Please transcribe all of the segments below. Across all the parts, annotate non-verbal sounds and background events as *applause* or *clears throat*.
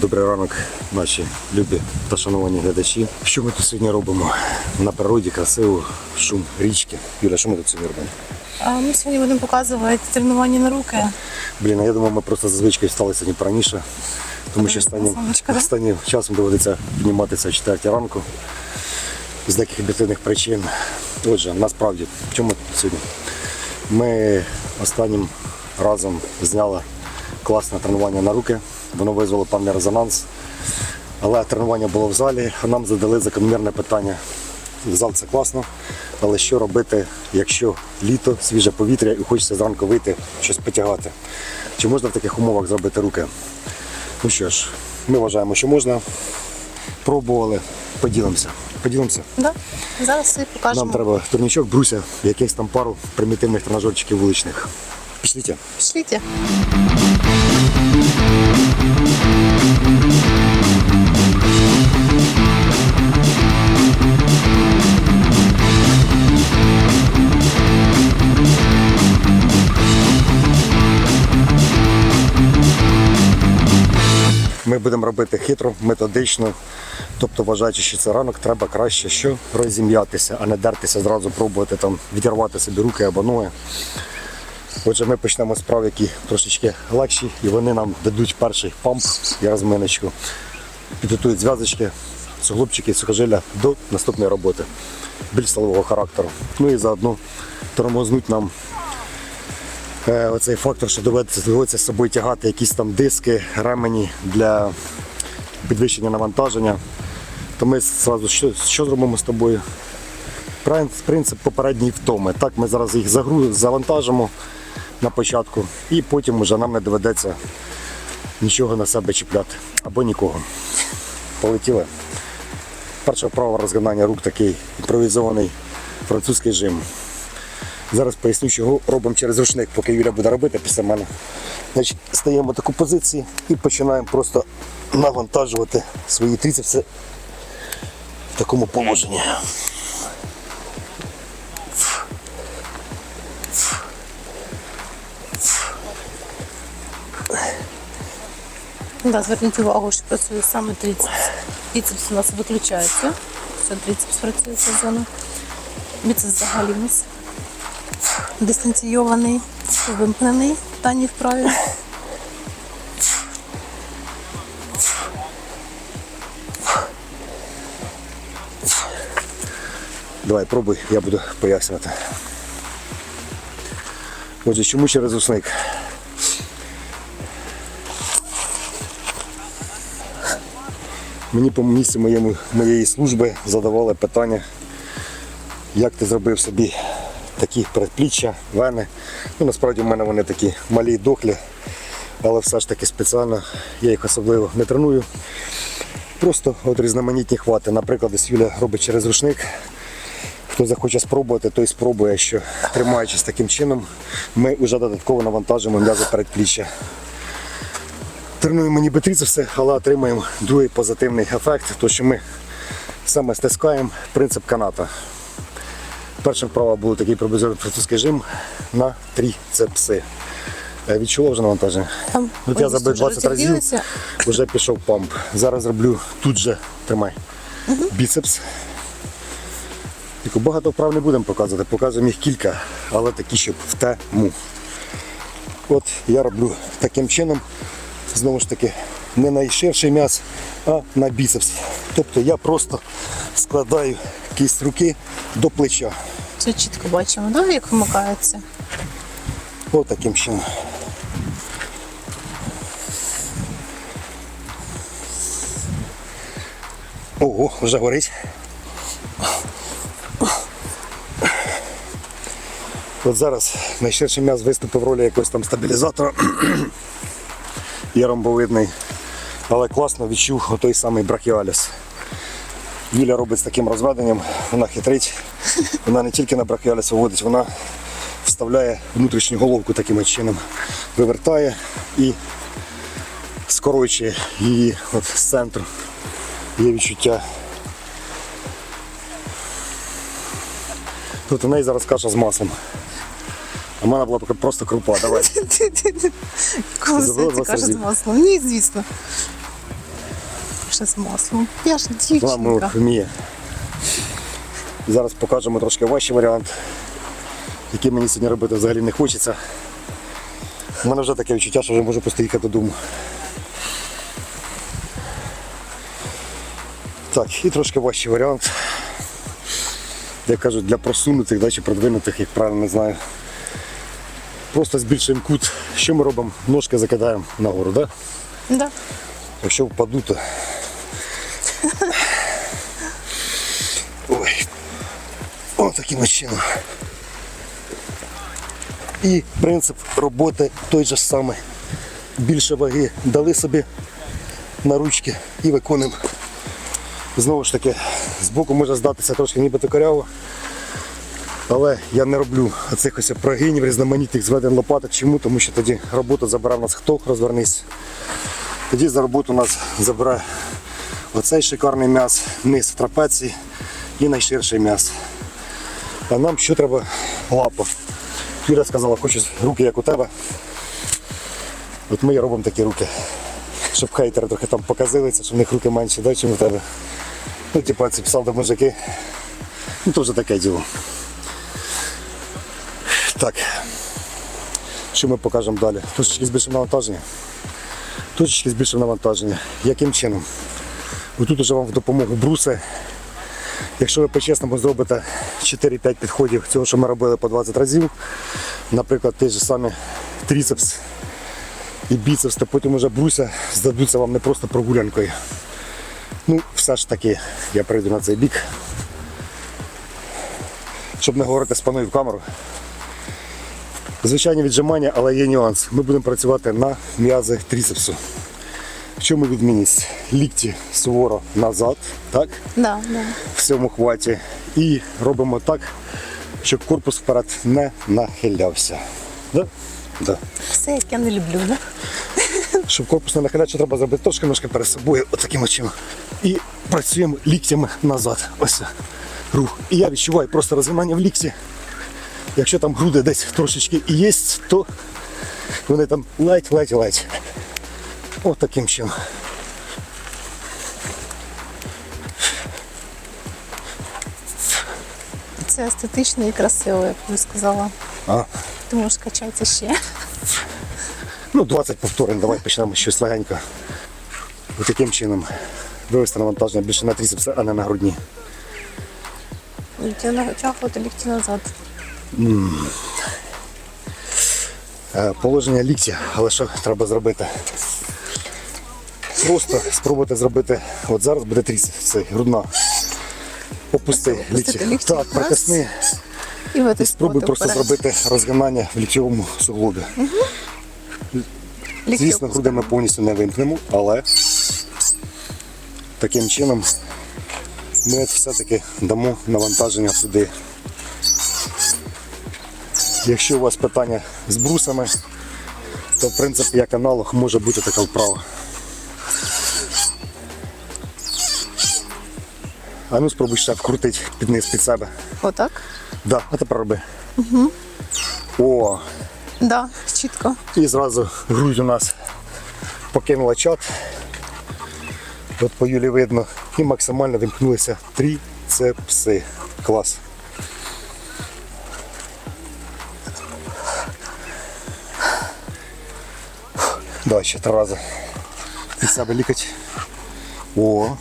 Добрий ранок, наші любі та шановані глядачі. Що ми тут сьогодні робимо? На природі красиво, шум річки. Юля, що ми тут сьогодні робимо? А ми сьогодні будемо показувати тренування на руки. Блін, а я думав, ми просто за звичкою встали сьогодні раніше, тому що останнім, останнім часом доводиться підніматися о 4 ранку з деяких об'єктивних причин. Отже, насправді, чому тут сьогодні? Ми останнім разом зняли класне тренування на руки. Воно визвало певний резонанс. Але тренування було в залі, а нам задали закономірне питання. Зал це класно, але що робити, якщо літо, свіже повітря і хочеться зранку вийти, щось потягати? Чи можна в таких умовах зробити руки? Ну що ж, ми вважаємо, що можна. Пробували, поділимося. Поділимося. Да? Зараз все покажемо. Нам треба турнічок, бруся, якихось там пару примітивних тренажерчиків вуличних. Пішліть. Пішліть. Ми будемо робити хитро, методично. Тобто, вважаючи, що це ранок, треба краще що розім'ятися, а не дертися, зразу пробувати там відірвати собі руки або ноги. Отже, ми почнемо з прав, які трошечки легші, і вони нам дадуть перший памп і розминочку. Підготують зв'язочки, суглобчики, сухожилля до наступної роботи, більш силового характеру. Ну і заодно тормознуть нам оцей фактор, що доведеться, з собою тягати якісь там диски, ремені для підвищення навантаження. То ми зразу що, що зробимо з тобою? Принцип попередньої втоми. Так, ми зараз їх загру... завантажимо на початку, і потім вже нам не доведеться нічого на себе чіпляти або нікого. Полетіли. Перша вправа розгинання рук такий імпровізований французький жим. Зараз поясню, чого робимо через рушник, поки Юля буде робити після мене. Значить, стаємо в таку позицію і починаємо просто навантажувати свої трицепси в такому положенні. Да, зверніть увагу, що працює саме трицепс. Біцепс у нас виключається. Все, трицепс працює ця зона. Біцепс взагалі у нас дистанційований, вимкнений в даній вправі. Давай, пробуй, я буду пояснювати. Отже, чому через усник? Мені по місці моєму, моєї служби задавали питання, як ти зробив собі такі передпліччя, вени. Ну, насправді в мене вони такі малі дохлі, але все ж таки спеціально я їх особливо не треную. Просто от різноманітні хвати. Наприклад, ось Юля робить через рушник. Хто захоче спробувати, той спробує, що тримаючись таким чином, ми вже додатково навантажимо м'язи передпліччя. Тренуємо ніби трицепси, але отримаємо другий позитивний ефект, то що ми саме стискаємо принцип каната. Перша вправа був такий приблизно французький жим на трицепси. Е, Відчула вже навантаження? Там От я забив 20 разів, вже пішов памп. Зараз роблю тут же, тримай, біцепс. Тільки багато вправ не будемо показувати, показуємо їх кілька, але такі, щоб в тему. От я роблю таким чином, знову ж таки, не найширший м'яз, а на біцепс. Тобто я просто складаю кість руки до плеча. Все чітко бачимо, да, як вмикається. Ось таким чином. Ого, вже горить. От зараз найширший м'яз виступив в ролі якогось там стабілізатора. *clears throat* Є ромбовидний. Але класно відчув той самий брахіаліс. Юля робить з таким розведенням, вона хитрить. Вона не тільки на брахіаліс виводить, вона вставляє внутрішню головку таким чином, вивертає і скорочує її от з центру. Є відчуття. Тут у неї зараз каша з маслом. А в мене була просто крупа. Давай. Коли каже з маслом. Ні, звісно. Ще з маслом. Я ж дівчинка. вміє. Зараз покажемо трошки важчий варіант, який мені сьогодні робити взагалі не хочеться. У мене вже таке відчуття, що вже можу просто їхати додому. Так, і трошки важчий варіант. Як кажуть, для просунутих да, чи продвинутих, як правильно не знаю. Просто збільшуємо кут. Що ми робимо? Ножки закидаємо нагору, да? Да. Якщо впаду, то. Ой. О, таким чином. І принцип роботи той же самий. Більше ваги дали собі на ручки і виконуємо. Знову ж таки, збоку може здатися трошки нібито коряво. Але я не роблю оцих ось прогинів, різноманітних зведень лопаток. Чому? Тому що тоді роботу забирав нас хто, розвернись. Тоді за роботу нас забирає оцей шикарний м'яс, низ трапеції і найширший м'яс. А нам що треба лапа. Юля сказала, хочу руки як у тебе. От ми робимо такі руки. Щоб хейтери трохи там показилися, що в них руки менші, да, ніж у тебе. Ну, типа ці псевдомужики. Ну, то вже таке діло. Так. Що ми покажемо далі? Трошечки збільшимо навантаження. Точечки збільшив навантаження. Яким чином? Тут вже вам в допомогу бруси. Якщо ви по-чесному зробите 4-5 підходів цього, що ми робили по 20 разів, наприклад, ті ж самі тріцепс і біцепс, то потім вже бруся здадуться вам не просто прогулянкою. Ну, все ж таки, я прийду на цей бік. Щоб не говорити з паною в камеру. Звичайні віджимання, але є нюанс. Ми будемо працювати на м'язи тріцепсу. В чому відмінність? Лікті суворо назад, так? Да, да. В цьому хваті. І робимо так, щоб корпус вперед не нахилявся. Да? Да. Все, як я не люблю, да? *laughs* Щоб корпус не нахилявся, треба зробити трошки ножки перед собою, отаким очима. І працюємо ліктями назад. Ось рух. І я відчуваю просто розгинання в лікті. Якщо там груди десь трошечки і є, то вони там ледь, ледь, ледь. От таким чином. Це естетично і красиво, як би сказала. А, Ти можеш качатися ще. ну, 20 повторень, давай почнемо щось легенько. Ось таким чином вивести навантаження більше на тріцепси, а не на грудні. Лікті натягувати лікті назад. Е, Положення ліктя, але що треба зробити? Просто спробуйте зробити. От зараз буде тріцепс, цей, грудна. Опусти лікті. Так, притисни. І І спробуй просто зробити розгинання в ліктьовому суглобі. Звісно, груди ми повністю не вимкнемо, але таким чином ми все-таки дамо навантаження сюди. Якщо у вас питання з брусами, то в принципі як аналог може бути така вправа. А ну спробуй ще вкрутити під низ під себе. Отак? Да, а тепер роби. Угу. О, Да, чітко. і зразу грудь у нас покинула чат. От по Юлі видно. І максимально вимкнулися тріцепси. Клас. Да, ще три рази. Під себе лікать. О.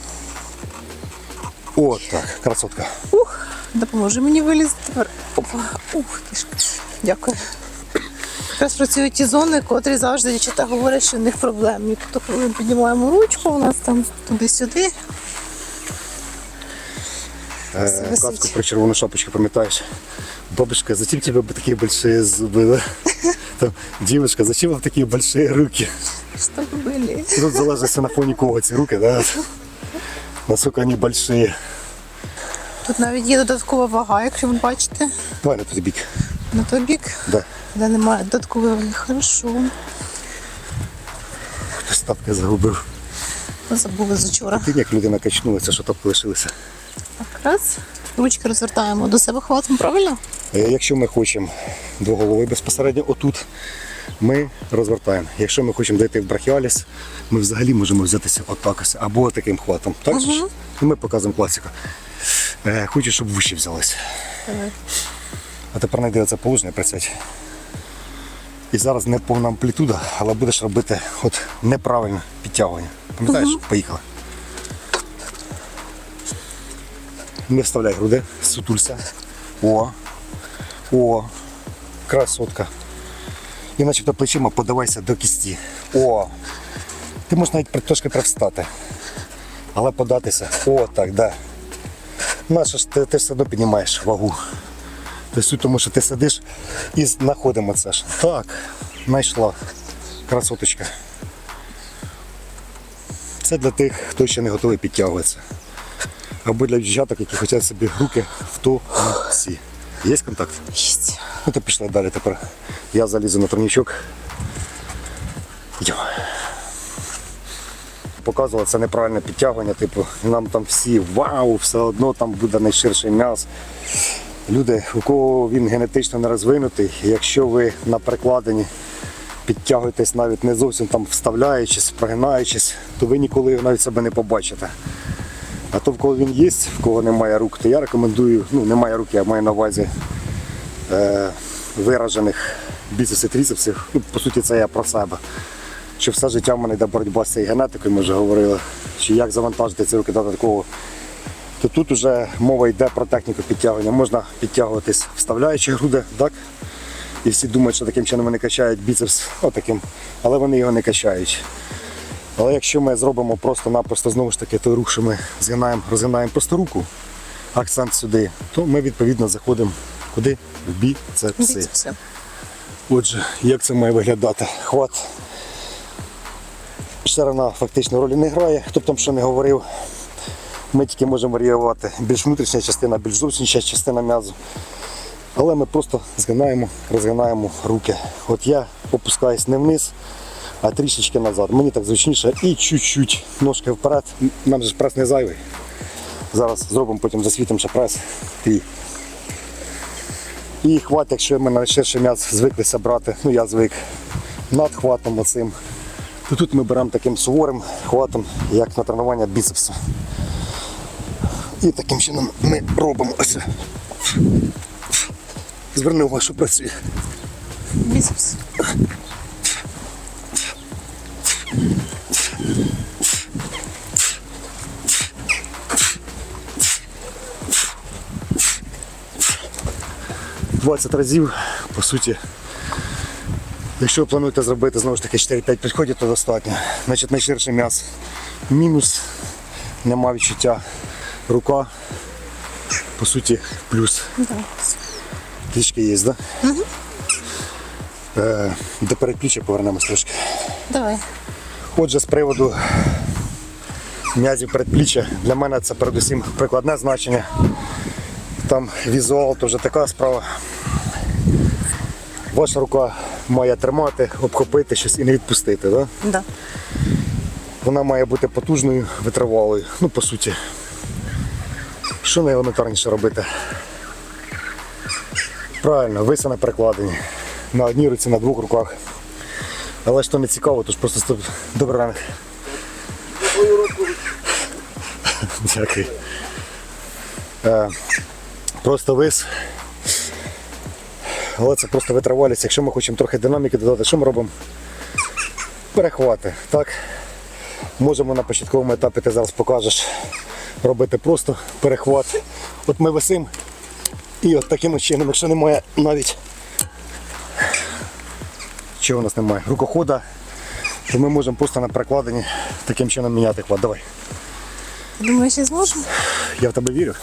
О, так, красотка. Ух, допоможе мені вилізти тепер. Опа. Ух, тишки. Дякую. Якраз працюють ті зони, котрі завжди дівчата говорять, що в них проблем. І тобто, коли ми піднімаємо ручку, у нас там туди-сюди. Э, висить. Сказку про червону шапочку, пам'ятаєш? Бабушка, зачем тебе такие большие зубы? Да? *laughs* Там, девушка, зачем вам такие большие руки? Щоб були. И тут залежится на фоне кого эти руки, да? Насколько они большие. Тут навіть є додаткова вага, якщо ви бачите, Давай на тот бік. на той бік, Да. де немає додаткової ваги. Хорошо. Хтось тапки загубив. Ми забули з учора. Ти як людина качнулася, що тапки лишилися. Так, раз. Ручки розвертаємо до себе хватом, правильно? Е, Якщо ми хочемо двоголовий безпосередньо отут, ми розвертаємо. Якщо ми хочемо дійти в брахіаліс, ми взагалі можемо взятися отак ось, або таким хватом. Так ж? І ми показуємо класику. Е, хочу, щоб вище взялися. А тепер знайди це положення присядь. І зараз не повна амплітуда, але будеш робити от неправильне підтягування. Пам'ятаєш? Поїхали. Не вставляй груди, сутулься. О. О. Красотка. І начебто плечима подавайся до кісті. О. Ти можеш навіть трошки привстати. Але податися. О, так, да. Наша ж ти, ти все одно піднімаєш вагу. Тобто тому, що ти сидиш і знаходимо це ж. Так, знайшла. Красоточка. Це для тих, хто ще не готовий підтягуватися. Або для дівчаток, які хочуть собі руки в ту всі. Є контакт? Єсть. *laughs* То пішли далі тепер. Я залізу на турнічок. Йдемо. Показували це неправильне підтягування, типу, нам там всі вау, все одно там буде найширший м'яз. Люди, у кого він генетично не розвинутий, якщо ви на перекладині підтягуєтесь навіть не зовсім там вставляючись, прогинаючись, то ви ніколи навіть себе не побачите. А то в кого він є, в кого немає рук, то я рекомендую, ну немає рук, я маю на увазі виражених біцепсів, тріцепсів. Ну, по суті, це я про себе. Що все життя в мене йде боротьба з цією генетикою, ми вже говорили, чи як завантажити ці руки додатково. То тут вже мова йде про техніку підтягування. Можна підтягуватись, вставляючи груди, так? І всі думають, що таким чином вони качають біцепс, отаким, але вони його не качають. Але якщо ми зробимо просто-напросто знову ж таки той рух, що ми згинаємо, розгинаємо просто руку, акцент сюди, то ми відповідно заходимо куди? В біцепси. Отже, як це має виглядати? Хват. Ширина фактично ролі не грає, хто б там що не говорив. Ми тільки можемо варіювати більш внутрішня частина, більш зовнішня частина м'язу. Але ми просто згинаємо, розгинаємо руки. От я опускаюсь не вниз, а трішечки назад. Мені так зручніше і чуть-чуть ножки вперед. Нам же ж прес не зайвий. Зараз зробимо, потім засвітимо ще прес. Твій. І хват, якщо ми на ширший м'яз звиклися брати, ну я звик над хватом оцим, то тут ми беремо таким суворим хватом, як на тренування біцепсу. І таким чином ми робимо ось. Зверни увагу, що працює. Біцепс. – 20 разів, по суті. Якщо ви плануєте зробити знову ж таки 4-5 підходів, то достатньо. Значить, найширший м'яз мінус, нема відчуття рука, по суті, плюс. Трішки є, так? Да? Е, до передпліччя повернемось трошки. Давай. Отже, з приводу м'язів передпліччя, для мене це передусім прикладне значення. Там візуал то вже така справа. Ваша рука має тримати, обхопити щось і не відпустити. Да? Да. Вона має бути потужною, витривалою. Ну, по суті. Що найелементарніше робити? Правильно, виси на перекладині. На одній руці, на двох руках. Але що не цікаво, то ж просто стоп. Добрий ранок. *laughs* Дякую. Просто вис. Але це просто витривалість. Якщо ми хочемо трохи динаміки додати, що ми робимо? Перехвати. Так? Можемо на початковому етапі, ти зараз покажеш, робити просто перехват. От ми висим і от таким чином, якщо немає навіть чого у нас немає, рукохода, то ми можемо просто на перекладині таким чином міняти хват. Давай. Думаєш, я зможу? Я в тебе вірю.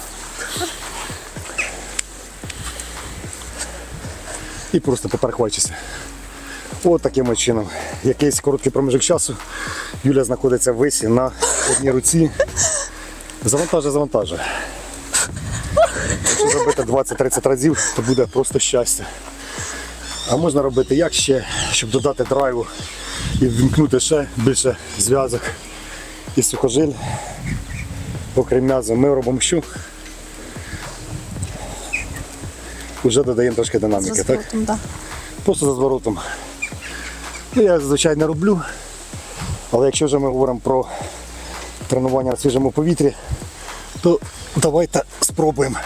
І просто поперехвачуся. От таким чином. Якийсь короткий проміжок часу. Юля знаходиться в висі на одній руці. Завантажує, завантажує. Якщо зробити 20-30 разів, то буде просто щастя. А можна робити як ще, щоб додати драйву і вмкнути ще більше зв'язок і сухожиль окрім м'яза, ми робимо що? Вже додаємо трошки динаміки, так? да. Просто за зворотом. Ну, я зазвичай не роблю. Але якщо вже ми говоримо про тренування на свіжому повітрі, то давайте спробуємо.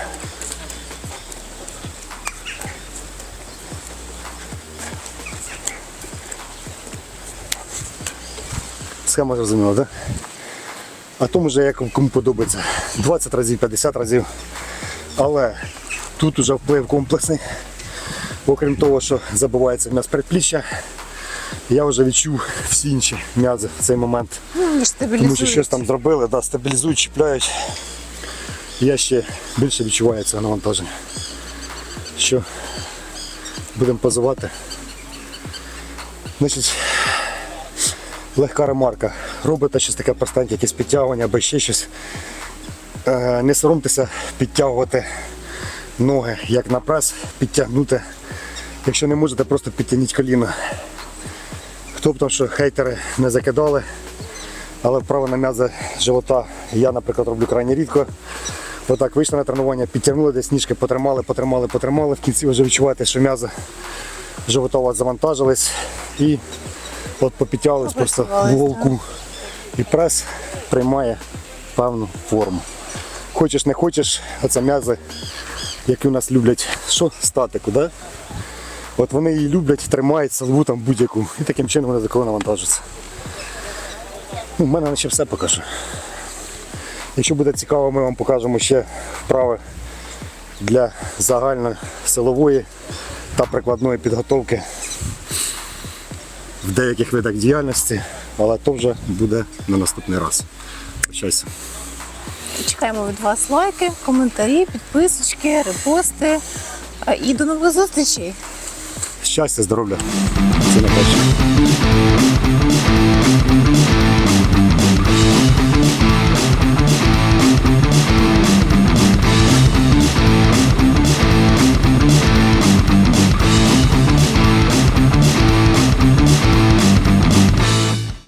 Схема зрозуміла, так? А тому вже як кому подобається. 20 разів, 50 разів. Але тут вже вплив комплексний. Окрім того, що забивається м'яз передпліччя, я вже відчув всі інші м'язи в цей момент. Ну, Тому що щось там зробили, да, стабілізують, чіпляють. Я ще більше відчуваю це навантаження. Що будемо позивати. Значить, легка ремарка. Робите щось таке простеньке, якесь підтягування або ще щось. Е, Не соромтеся підтягувати ноги, як на прес, підтягнути. Якщо не можете, просто підтягніть коліно. Хто б там що хейтери не закидали, але вправо на м'язи живота я, наприклад, роблю крайне рідко. Отак вийшли на тренування, підтягнули десь ніжки, потримали, потримали, потримали. В кінці вже відчуваєте, що м'язи живота у вас завантажились і от попідтягувались просто в уголку. І прес приймає певну форму. Хочеш, не хочеш, оце м'язи, які у нас люблять, що статику, да? От вони її люблять, тримають силову там будь-яку. І таким чином вони коли навантажуються. Ну, в мене ще все покажу. Якщо буде цікаво, ми вам покажемо ще вправи для загальносилової та прикладної підготовки в деяких видах діяльності, але то вже буде на наступний раз. Прощайся. Чекаємо від вас лайки, коментарі, підписочки, репости. І до нових зустрічей. Щастя, здоров'я. Це найперше.